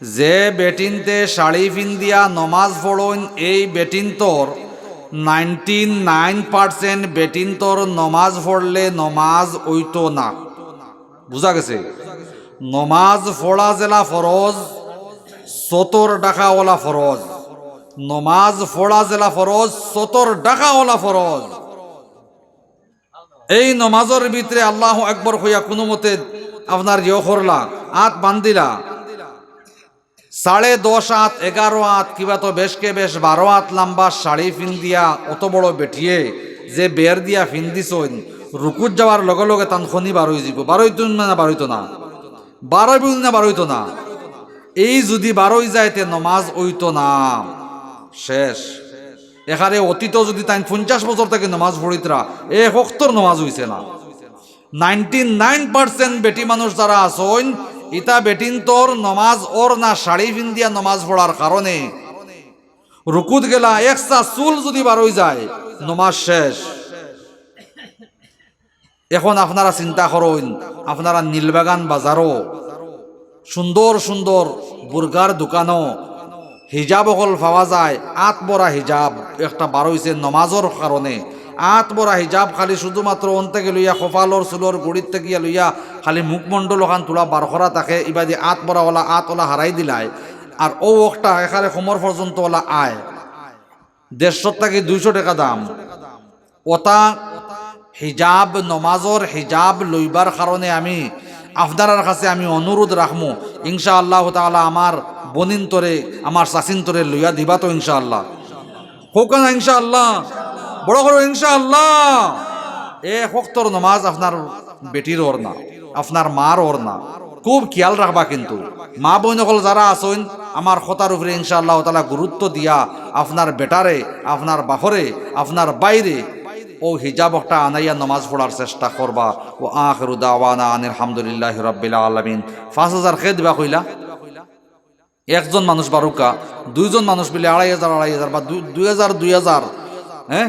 যে বেটিনতে শাড়ি ফিন্দিয়া নমাজ পড়ন, এই বেটিনতর নাইনটি নাইন পার্সেন্ট বেটিনতর নমাজ পড়লে নমাজ ওইতো না। বুঝা গেছে? নমাজ পড়া জেলা ফরজ, সতর ডাকাওয়ালা ফরজ। নমাজ পড়া জেলা ফরজ, সতর ডাকাওয়ালা ফরজ। এই নমাজের ভিতরে আল্লাহ একবার হইয়া কোনো মতে আপনার ইয়ে করলা আত বান্দিলা সাড়ে দশ আত, এগারো আত, কিবা তো বেশকে বেশ, বারো আত লম্বা শাড়ি ফিন্দিয়া, অত বড় বেঠিয়ে যে বের দিয়া ফিন্দিছইন রুকুত যাওয়ার লগে লগে তান খনি বার হয়ে যাব বারোইতো না বারোইতো না। বারোই না বারোইতো না। এই যদি বারোই যাইতে নমাজ ওইতো না। শেষ। এখানে অতীত যদি তাই পঞ্চাশ বছর থেকে নমাজ পড়িতরা, এ হক্তর নমাজ হইছে না। নাইনটি নাইন পার্সেন্ট বেটি মানুষ যারা আসইন ইতা বেটিন তোর নমাজ ওর না শাড়ি পিন্দিয়া নমাজ পড়ার কারণে। রুকুত গেলা একসা চুল যদি বারোই যায়, নমাজ শেষ। এখন আপনারা চিন্তা করুন, আপনারা নীলবাগান বাজারও, সুন্দর সুন্দর বুর্গার দোকানও, হিজাব অকল পাওয়া যায়, আত বড়া হিজাব, একটা বারোইছে নমাজর কারণে। আত বড়া হিজাব খালি শুধুমাত্র অন থেকে লইয়া কপালর চুলর গুড়ির থেকে লইয়া খালি মুখমণ্ডল ওখান তোলা বার করা থাকে ইবাদি আত বড়া ওলা আত ওলা হারাই দিলায় আর ও একটা এখানে সমর পর্যন্ত ওলা আয়। দেড়শো থেকে দুইশো টাকা দাম। ওটা হিজাব নমাজর হিজাব লইবার কারণে আমি আপনার কাছে আমি অনুরোধ রাখমু ইনশা আল্লাহ তাআলা আমার বনিন তরে আমার চাচিন তরে লইয়া দিবা তো ইনশা আল্লাহ হোক না ইনশা আল্লাহ বড় করো ইনশা আল্লাহ এ হক্তর নমাজ আপনার বেটির ওর না, আপনার মার ওর না। খুব খেয়াল রাখবা কিন্তু। মা বোন সকল যারা আসইন আমার কথার উপরে ইনশাআল্লাহ তালা গুরুত্ব দিয়া আপনার বেটারে, আপনার বাফরে আপনার বাইরে ও হিজাব একটা আনাইয়া নমাজ পড়ার চেষ্টা করবা। ও আখরু দাওয়ানা আনিল হামদুলিল্লাহ রব্বিল আলমিন। পাঁচ হাজার খেয়ে দিবা কইলা। একজন মানুষ বারুকা, দুইজন মানুষ মিলে আড়াই হাজার আড়াই হাজার বা দুই হাজার দুই হাজার হ্যাঁ?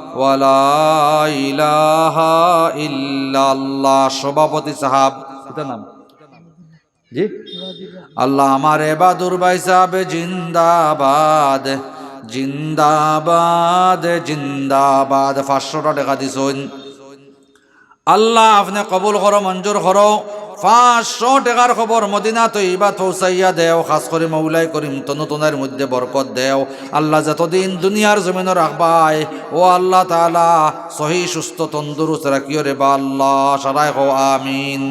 ইল্লাল্লাহ। সভাপতি সাহাব এটা নাম? জি? আল্লাহ আমার এবাদুর ভাই সাহেব, জিন্দাবাদ জিন্দাবাদ জিন্দাবাদ। পাঁচশোটা টাকা দিছুন। আল্লাহ আপনি কবুল করো, মঞ্জুর করো। পাঁচশো টাকার খবর মদিনা তৈবা থৌসাইয়া দেও, খাস করে মৌলাই করিম তনুতনের মধ্যে বরকত দেও। আল্লাহ যতদিন দুনিয়ার জমিনে রাখবাই ও আল্লাহ তালা সহি, সুস্থ, তন্দুরুস্ত রাখিও রে বা আল্লাহ, সারাই হো আমিন।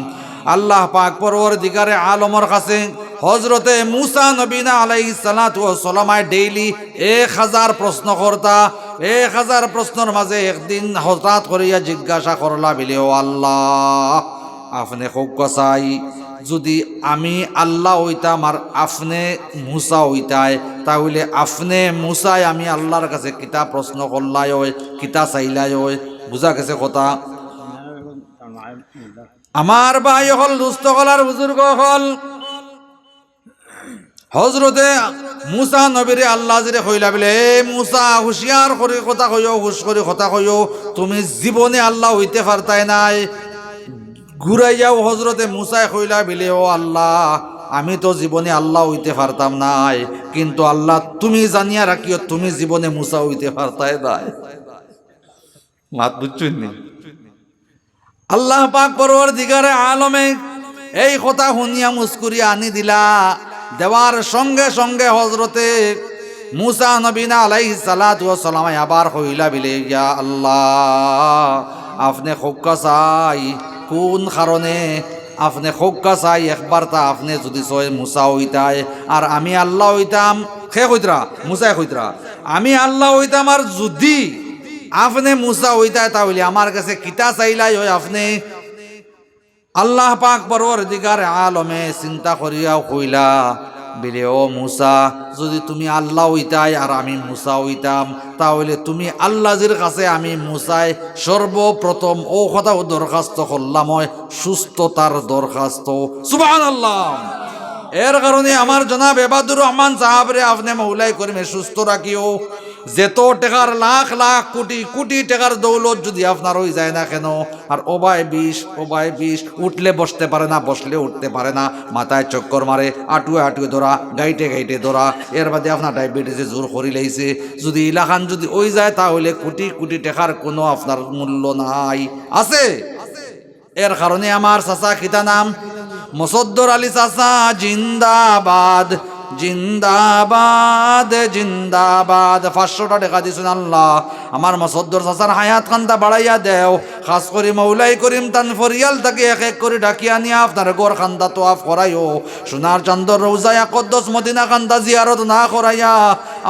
আল্লাহ পাক পরবর দিগারে আলমর কাছে হজরতে মুসা নবীনা আলাই সালাতু সালামায় ডেইলি এক হাজার প্রশ্ন করতা এক হাজার প্রশ্নের মাঝে একদিন হঠাৎ করিয়া জিজ্ঞাসা করলা, বিলে, ও আল্লাহ আপনি হোক চাই যদি আমি আল্লাহ হইতাম আর আপনি মুসা হইতাই, তাহলে আপনি মুসাই আমি আল্লাহর কাছে কিতা প্রশ্ন করলাই ওই কিতা চাইলাই ওই বুঝা গেছে কথা? আমার ভাই হল দুস্থ হলার বুজুর্গ হল। হজরতে মুসা নবীরে আল্লাহ জিরে কইলা বলে, এ মুসা, হুঁশিয়ার করে, কথা কইও, হুশ করে, কথা কইও, তুমি জীবনে আল্লাহ হইতে পারতাই নাই ঘুরাই যাও হজরতে মুসাই কইলা বিলে ও আল্লাহ আমি তো জীবনে আল্লাহ হইতে পারতাম নাই কিন্তু আল্লাহ তুমি জানিয়া রাখিও তুমি জীবনে মুসা হইতে পারতাই নাই। মাত বুঝছুন নি? আল্লাহ পাক পরওয়ার দিগারে আলমে এই কথা শুনিয়া মুস্কুরিয়া আনি দিলা। দেওয়ার সঙ্গে সঙ্গে হজরতে মুসা নবীনা আলাইহি সালাতু ওয়া সালাম আবার কইলা বিলে ইয়া আল্লাহ আপনি খোক্কা চাই কোন কারণে আপনি খোক্কা চাই, একবার তা আপনি যদি চয় মুসা হইতাই। আর আমি আল্লাহ হইতাম খে হইতরা? মুসাই হইতরা। আমি আল্লাহ হইতাম আর যদি আপনি মুসা হইতাই, তাহলে আমার কাছে কিতা চাইলাই হয় আপনি? আল্লাহ পাক বরর দিগার আলমে চিন্তা করিয়া কইলা বিলে, ও মুসা, যদি তুমি আল্লাহ হইতাই আর আমি মুসা হইতাম, তাহলে তুমি আল্লাহজির কাছে আমি মুসাই সর্বপ্রথম ও কথা দরখাস্ত করলাম সুস্থতার দরখাস্ত। সুবাহ আল্লাহ এর কারণে আমার জনাব এবাদুর রহমান সাহাবরে আপনি মৌলাই করিমে সুস্থ রাখিও। যেত টেকার লাখ লাখ কোটি কোটি টাকার দৌলত যদি আপনার হয়ে যায় না কেন? আর ওবায় বিষ ওবায় বিষ, উঠলে বসতে পারে না, বসলে উঠতে পারে না। মাথায় চক্কর মারে আটুয়ে আটুয়ে ধরা, গাইটে গাইটে ধরা। এর বাদে আপনার ডায়াবেটিসে জোর করি লাইছে যদি ইলাখান যদি ওই যায় তাহলে কোটি কোটি টাকার কোনো আপনার মূল্য নাই। আছে? এর কারণে আমার চাচা খিতা নাম? মুসদ্দর আলী চাচা, জিন্দাবাদ। জিন্দাবাদ জিন্দাবাদ। পাঁচশোটা টাকা দিছেন আল্লাহ। আমার মসদ্দর চাচার হায়াত কান্তা বাড়াইয়া দেও। খাস করে মৌলাই করিম তান ফরিয়াল তাকে এক এক করে ডাকিয়া নিয়ে আপনার গোর খান্দা তো আফ করাইও। সোনার চন্দর রৌজায়া কদ্দস মদিনা কান্দা জিয়ারত না করাইয়া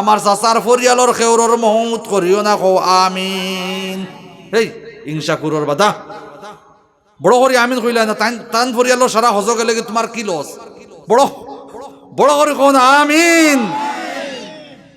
আমার চাচার ফরিয়ালর খেউরর মহমুত করিও না কো আমিন। এই ইংসা কুরর বাদা। বড় করে আমিন কইলা না, তান তান ফরিয়ালো সারা হজ গেলে তোমার কি লস? বড় বড় করে কোন আমিন।